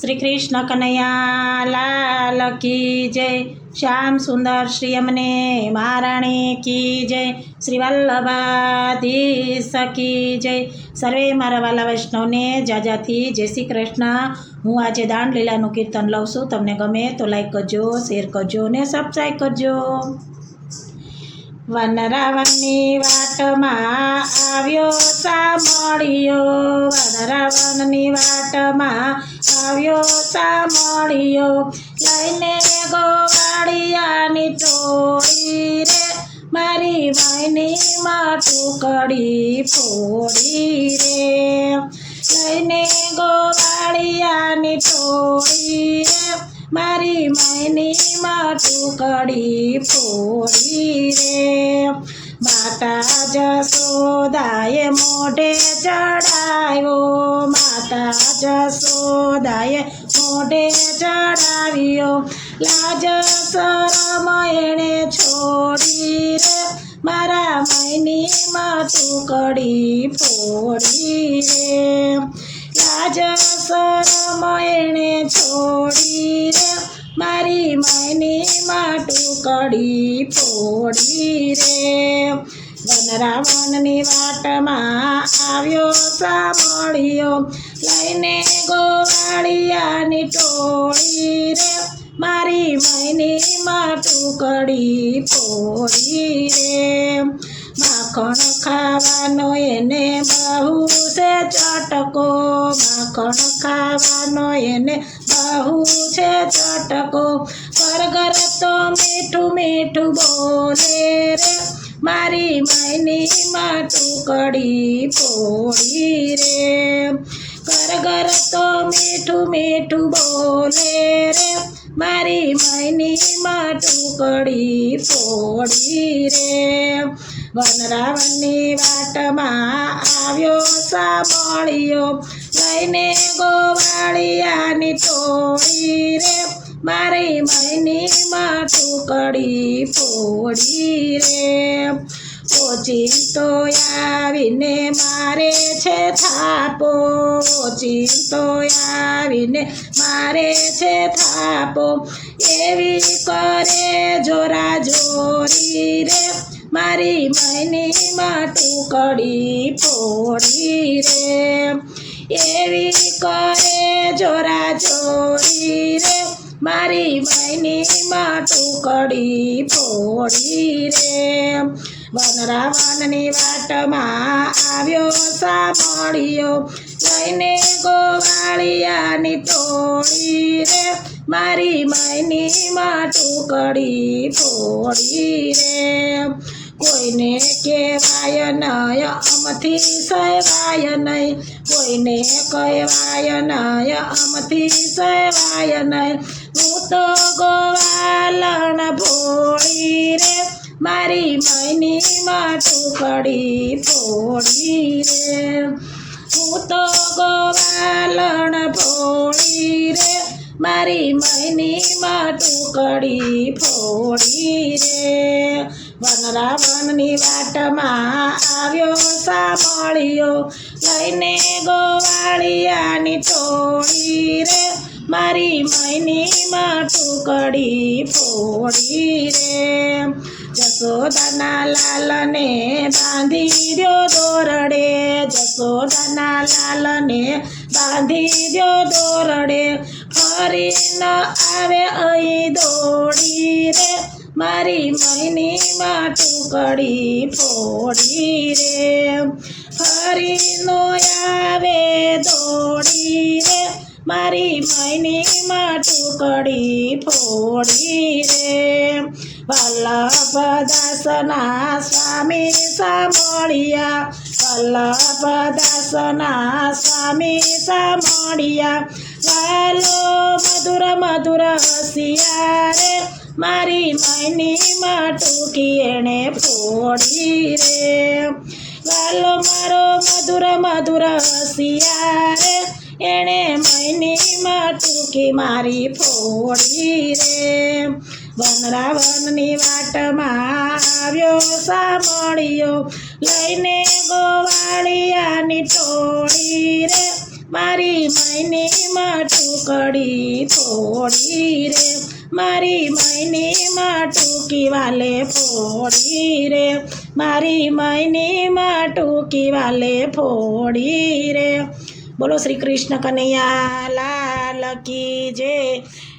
શ્રી કૃષ્ણ કનૈયા, લાલ કી જય, શ્યામ સુંદર શ્રી અમને, મહારાણી કી જય, શ્રી વલ્લભાધીશ કી જય. સર્વે મારા વાલા વૈષ્ણવને જાજાથી જય શ્રી કૃષ્ણ. હું આજે દાંડ લીલાનું કીર્તન લઉં છું. તમને ગમે તો લાઈક કરજો શેર કરજો ને સબસ્ક્રાઈબ કરજો. વનરાવણની વાટમાં આવ્યો સામળિયો વનરાવણની વાટમાં આવ્યો સામળિયો લઈને ગોવાળિયાની ટોળી રે, મારી માયની માટુકડી ફોડી રે. લઈને ગોવાળિયાની ટોળી રે, મારી માયની માટુકડી ફોડી રે. માતા જસોદાએ મોઢે ચડાવ્યો. માતા જસોદાએ મોઢે ચડાવ્યો. લાજ શરમ એણે છોડી રે. મારા મૈની માટુકડી ફોડી રે. લાજ શરમ એણે છોડી રે. મારી મૈની માટુકડી પોડી રે. વનરાવણની વાટમાં આવ્યો સાંભળ્યો, લઈને ગોવાળિયાની ટોળી રે. મારી મૈની માટુકડી પોડી રે. માખણ ખાવાનો એને બહુ છે ચટકો. માખણ ખાવાનો એને બહુ છે ચટકો. બર્ગર તો મીઠું મીઠું બોલે રે. મારી માયની માટુકડી પોળી રે. કરગર તો મીઠું મીઠું બોલે રે. મારી માયની માટુકડી ફોડી રે. વનરાવણની વાટમાં આવ્યો સાંભળ્યો, લઈને ગોવાળિયાની ટોળી રે. મારી મૈની માટુકડી ફોડી રે. ઓચિંતો આવીને મારે છે થાપો ઓચિંતો આવીને મારે છે થાપો એવી કરે જોરા જોરી રે મારી મૈની માટુકડી ફોડી રે એવી કરે જોરા જોરી રે મારી મૈની માટુકડી ફોડી રે વનરાવણની વાટમાં આવ્યો સાંભળ્યો. લઈને ગોવાળિયાની ટોળી રે, મારી માયની માટુકડી ફોડી રે. કોઈને કહેવાય નય, અમથી સહેવાય નહીં કોઈને કહેવાય નય, અમથી સહેવાય નહીં હું તો ગોવાલણ ભોળી રે મારી મૈની માટુકડી ફોડી રે. હું તો ગોવાલણ ભોળી રે. મારી મૈની માટુકડી ફોડી રે. વનરાવણની વાટમાં આવ્યો સાંભળ્યો, લઈને ગોવાળિયાની ટોળી રે. મારી મૈની માટુકડી ફોડી રે. જસોદાના લાલને બાંધી દ્યો દોરડે જસોદાના લાલને બાંધી દ્યો દોરડે ફરી ન આવે અહીં દોડી રે, મારી મૈની માટુકડી ફોડી રે. ફરી નો આવે દોડી રે, મારી મૈની માટુકડી ફોડી રે. વલ્લભદાસના સ્વામી સાંભળ્યા વલ્લભદાસના સ્વામી સાંભળ્યા વાલો મધુર મધુર હસિયા રે મારી મૈની માટુકી એણે ફોડી રે વાલો મારો મધુર મધુર હસિયા રે એણે મૈની માટુકી મારી ફોડી રે. વનરાવનની વાટમાં આવ્યો, સાંભળ્યો. લઈને ગોવાળિયાની ટોળી રે, મારી મૈની ટુકડી થોડી રે. મારી મૈની ટૂંકી વાલે ફોડી રે, મારી મૈની ટૂંકી વાલે ફોડી રે. બોલો શ્રી કૃષ્ણ કનૈયા, લાલ કી જય.